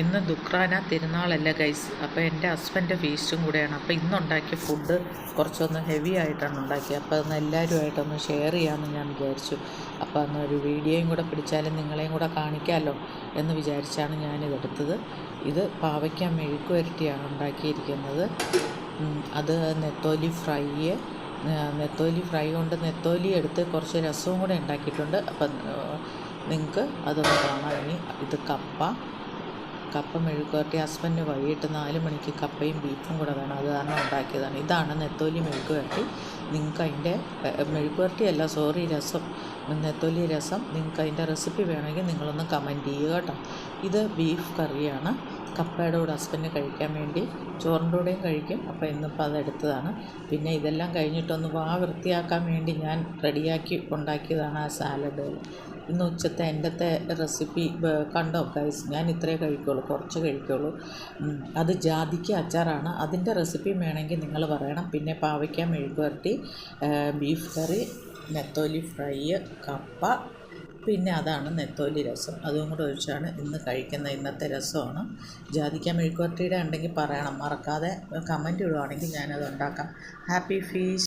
ഇന്ന് ദുക്രാന തിരുനാളല്ല ഗൈസ് അപ്പോൾ എന്റെ ഹസ്ബൻഡ് ഫീസ്റ്റും കൂടെയാണ്. അപ്പോൾ ഇന്നുണ്ടാക്കിയ ഫുഡ് കുറച്ചൊന്ന് ഹെവി ആയിട്ടാണ് ഉണ്ടാക്കിയത് അപ്പോൾ അതൊന്ന് എല്ലാവരുമായിട്ടൊന്ന് ഷെയർ ചെയ്യാമെന്ന് ഞാൻ വിചാരിച്ചു. അപ്പോൾ അന്ന് ഒരു വീഡിയോയും കൂടെ പിടിച്ചാലും നിങ്ങളെയും കൂടെ കാണിക്കാമല്ലോ എന്ന് വിചാരിച്ചാണ് ഞാനിതെടുത്തത് ഇത് പാവയ്ക്ക മെഴുക്ക് വരട്ടിയാണ് ഉണ്ടാക്കിയിരിക്കുന്നത്. അത് നെത്തോലി ഫ്രൈ നെത്തോലി ഫ്രൈ കൊണ്ട് നെത്തോലി എടുത്ത് കുറച്ച് രസവും കൂടെ ഉണ്ടാക്കിയിട്ടുണ്ട്. അപ്പം നിങ്ങൾക്ക് അതൊന്ന് കാണാം ഇനി. ഇത് കപ്പ. കപ്പ മെഴുക്കുവരട്ടി ഹസ്ബൻഡ് വൈകിട്ട് നാല് മണിക്ക് കപ്പയും ബീഫും കൂടെ വേണം. അത് കാരണം ഉണ്ടാക്കിയതാണ്. ഇതാണ് നെത്തോലി മെഴുക്കുവരട്ടി നിങ്ങൾക്ക് അതിന്റെ മെഴുക്കുവരട്ടി അല്ല സോറി രസം. നെത്തോലി രസം. നിങ്ങൾക്ക് അതിന്റെ റെസിപ്പി വേണമെങ്കിൽ നിങ്ങളൊന്ന് കമന്റ് ചെയ്യുക കേട്ടോ. ഇത് ബീഫ് കറിയാണ്. കപ്പയുടെ കൂടെ ഹസ്ബൻഡ് കഴിക്കാൻ വേണ്ടി ചോറിന്റെ കൂടെയും കഴിക്കും. അപ്പോൾ ഇന്നിപ്പോൾ അതെടുത്തതാണ് പിന്നെ ഇതെല്ലാം കഴിഞ്ഞിട്ടൊന്ന് വാ വൃത്തിയാക്കാൻ വേണ്ടി ഞാൻ റെഡിയാക്കി ഉണ്ടാക്കിയതാണ് ആ സാലഡുകൾ ഇന്ന് ഉച്ചത്തെ എന്റെത്തെ റെസിപ്പി കണ്ടോ ഗൈസ് ഞാൻ ഇത്രേ കഴിക്കുള്ളൂ കുറച്ച് കഴിക്കുള്ളൂ. അത് ജാതിക്ക് അച്ചാറാണ്. അതിന്റെ റെസിപ്പി വേണമെങ്കിൽ നിങ്ങൾ പറയണം. പിന്നെ പാവയ്ക്ക മെഴുക്ക് വരട്ടി ബീഫ് കറി നെത്തോലി ഫ്രൈ കപ്പ പിന്നെ അതാണ് നെത്തോലി രസം. അതും കൂടെ ഒഴിച്ചാണ് ഇന്ന് കഴിക്കുന്ന ഇന്നത്തെ രസമാണ്. ജാതിക്ക മെഴുക്കുവരട്ടിയുടെ ഉണ്ടെങ്കിൽ പറയണം. മറക്കാതെ കമന്റ് ഇടുവാണെങ്കിൽ ഞാനത് ഉണ്ടാക്കാം. Happy fees